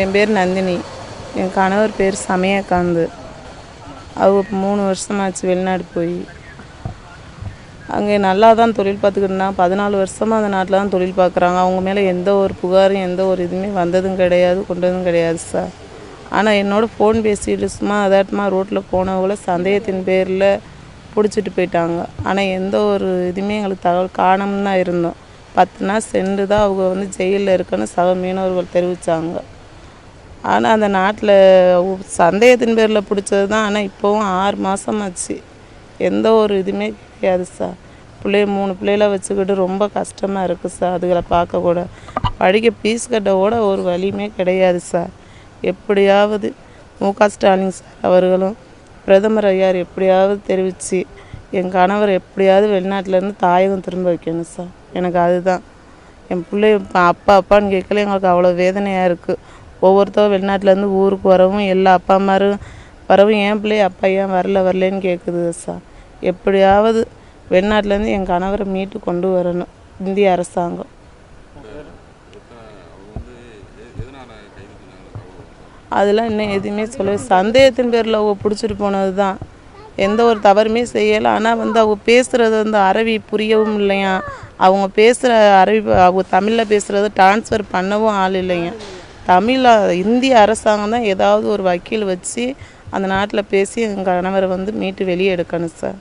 என் பேர் நந்தினி. என் கணவர் பேர் சமயகாந்த். அவங்க மூணு வருஷமாச்சு வெளிநாடு போய். அங்கே நல்லா தான் தொழில் பார்த்துக்கிட்டுனா பதினாலு வருஷமாக அந்த நாட்டில் தான் தொழில் பார்க்குறாங்க. அவங்க மேலே எந்த ஒரு புகாரும் எந்த ஒரு இதுவுமே வந்ததும் கிடையாது கொண்டதும் கிடையாது சார். ஆனால் என்னோட ஃபோன் பேசிட்டு சும்மா அதாட்டமா ரோட்டில் போனவங்கள சந்தேகத்தின் பேரில் பிடிச்சிட்டு போயிட்டாங்க. ஆனால் எந்த ஒரு இதுவுமே எங்களுக்கு தகவல் காணோம்னு தான் இருந்தோம். பத்து நாள் சென்று தான் அவங்க வந்து ஜெயிலில் இருக்குன்னு சக மீனவர்கள் தெரிவித்தாங்க ஆனால் அந்த நாட்டில் சந்தேகத்தின் பேரில் பிடிச்சது தான் ஆனால் இப்போவும் ஆறு மாதமாச்சு எந்த ஒரு இதுவுமே கிடையாது சார் பிள்ளைய மூணு பிள்ளைகள வச்சுக்கிட்டு ரொம்ப கஷ்டமாக இருக்குது சார் அதுகளை பார்க்கக்கூட படிக்க பீஸ் கட்ட கூட ஒரு வழியுமே கிடையாது சார் எப்படியாவது மு க ஸ்டாலின் சார் அவர்களும் பிரதமர் ஐயார் எப்படியாவது தெரிவித்து என் கணவர் எப்படியாவது வெளிநாட்டிலேருந்து தாயகம் திரும்ப வைக்கணும் சார் எனக்கு அதுதான். என் பிள்ளை அப்பா அப்பான்னு கேட்கல எங்களுக்கு அவ்வளோ வேதனையாக இருக்குது ஒவ்வொருத்தரும் வெளிநாட்டிலேருந்து ஊருக்கு வரவும் எல்லா அப்பா அம்மாரும் வரவும் என் பிள்ளை அப்பா ஏன் வரல வரலன்னு கேட்குது சார் எப்படியாவது வெளிநாட்டிலேருந்து என் கணவரை மீட்டு கொண்டு வரணும் இந்திய அரசாங்கம். அதெல்லாம் இன்னும் எதுவுமே சொல்ல சந்தேகத்தின் பேரில் அவங்க பிடிச்சிட்டு போனது தான் எந்த ஒரு தவறுமே செய்யலை. ஆனால் வந்து அவங்க பேசுகிறது வந்து அரபி புரியவும் இல்லையா அவங்க பேசுகிற அரபி அவங்க தமிழில் பேசுகிறத ட்ரான்ஸ்ஃபர் பண்ணவும் ஆள் இல்லைங்க தமிழ் இந்திய அரசாங்கம் தான் ஏதாவது ஒரு வக்கீல் வச்சு அந்த நாட்டில் பேசி எங்கள் கணவரை வந்து மீட்டு வெளியே எடுக்கணும் சார்.